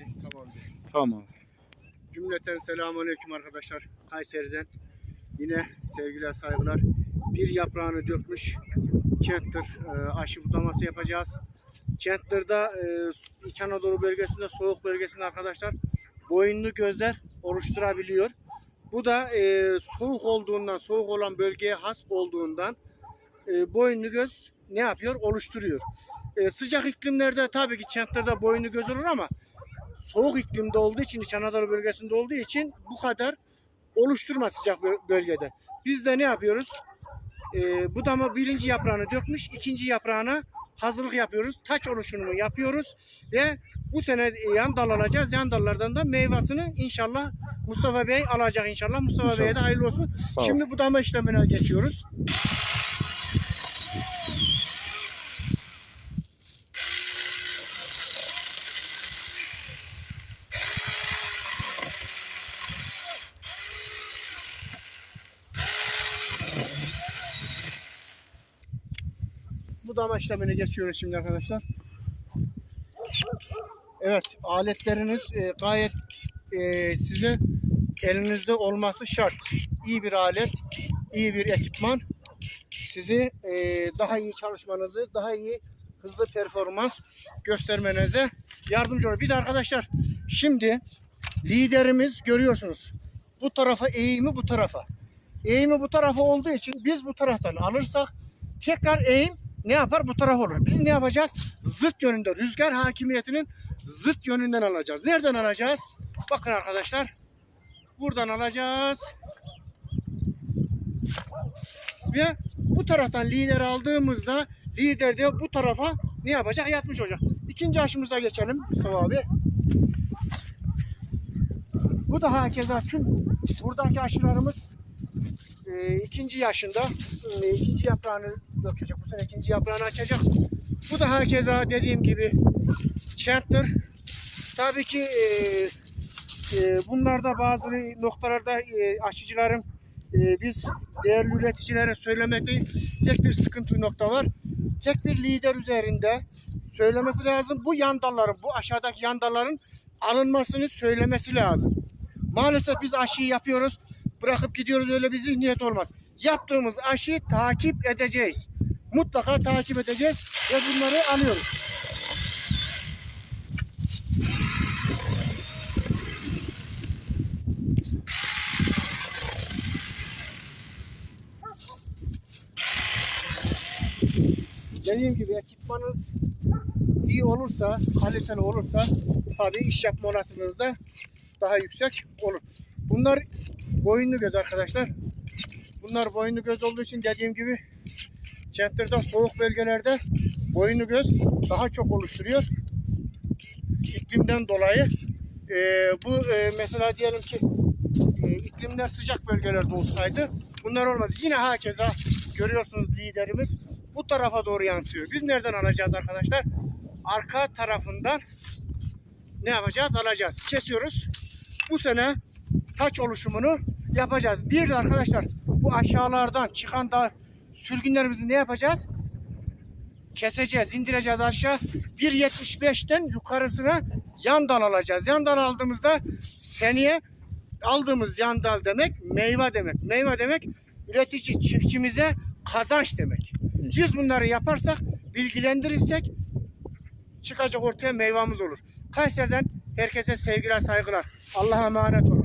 verdi. Tamamdır. Tamam. Cümleten selamünaleyküm arkadaşlar. Kayseri'den yine sevgiler saygılar. Bir yaprağını dökmüş. Center e, aşı budaması yapacağız. Center'da e, İç Anadolu bölgesinde soğuk bölgesinde arkadaşlar boyunlu gözler oluşturabiliyor. Bu da e, soğuk olduğundan, soğuk olan bölgeye has olduğundan e, boyunlu göz ne yapıyor? Oluşturuyor. E, sıcak iklimlerde tabii ki Center'da boyunlu göz olur ama soğuk iklimde olduğu için, İç Anadolu bölgesinde olduğu için bu kadar oluşturma sıcak bö- bölgede. Biz de ne yapıyoruz? Ee, budama birinci yaprağını dökmüş, ikinci yaprağına hazırlık yapıyoruz. Taç oluşumu yapıyoruz ve bu sene yan dal alacağız. Yan dallardan da meyvasını inşallah Mustafa Bey alacak inşallah. Mustafa İnşallah. Bey'e de hayırlı olsun. Şimdi budama işlemine geçiyoruz. Budama işlemine geçiyoruz şimdi arkadaşlar. Evet aletleriniz e, gayet e, size elinizde olması şart. İyi bir alet, iyi bir ekipman sizi e, daha iyi çalışmanızı, daha iyi hızlı performans göstermenize yardımcı olur. Bir de arkadaşlar şimdi liderimiz görüyorsunuz. Bu tarafa eğimi bu tarafa. Eğimi bu tarafa olduğu için biz bu taraftan alırsak tekrar eğim ne yapar? Bu taraf olur. Biz ne yapacağız? Zıt yönünde rüzgar hakimiyetinin zıt yönünden alacağız. Nereden alacağız? Bakın arkadaşlar. Buradan alacağız. Ve bu taraftan lider aldığımızda lider de bu tarafa ne yapacak? Yatmış olacak. İkinci aşımıza geçelim Mustafa abi. Bu da hakeza tüm buradaki aşılarımız e, ikinci yaşında e, ikinci yaprağını dökecek. Bu sene ikinci yaprağını açacak. Bu da hakeza dediğim gibi Chandler. Tabii ki e, e, bunlarda bazı noktalarda e, aşıcıların e, biz değerli üreticilere söylemekte tek bir sıkıntı nokta var. Tek bir lider üzerinde söylemesi lazım. Bu yan dalların, bu aşağıdaki yan dalların alınmasını söylemesi lazım. Maalesef biz aşıyı yapıyoruz. Bırakıp gidiyoruz öyle bir zihniyet olmaz. Yaptığımız aşıyı takip edeceğiz. Mutlaka takip edeceğiz ve bunları alıyoruz. Dediğim gibi ekipmanınız iyi olursa, kaliteli olursa tabii iş yapma olasılığınız da daha yüksek olur. Bunlar boyunlu göz arkadaşlar. Bunlar boyunlu göz olduğu için dediğim gibi Center'da soğuk bölgelerde boyunlu göz daha çok oluşturuyor. İklimden dolayı e, bu e, mesela diyelim ki e, iklimler sıcak bölgelerde olsaydı bunlar olmaz. Yine hakeza görüyorsunuz liderimiz bu tarafa doğru yansıyor. Biz nereden alacağız arkadaşlar? Arka tarafından ne yapacağız? Alacağız. Kesiyoruz. Bu sene taç oluşumunu yapacağız. Bir de arkadaşlar bu aşağılardan çıkan da sürgünlerimizi ne yapacağız? Keseceğiz, indireceğiz aşağı. 1.75'ten yukarısına yan dal alacağız. Yan dal aldığımızda seneye aldığımız yan dal demek meyve demek. Meyve demek üretici çiftçimize kazanç demek. Biz bunları yaparsak, bilgilendirirsek çıkacak ortaya meyvamız olur. Kayseri'den herkese sevgiler, saygılar. Allah'a emanet olun.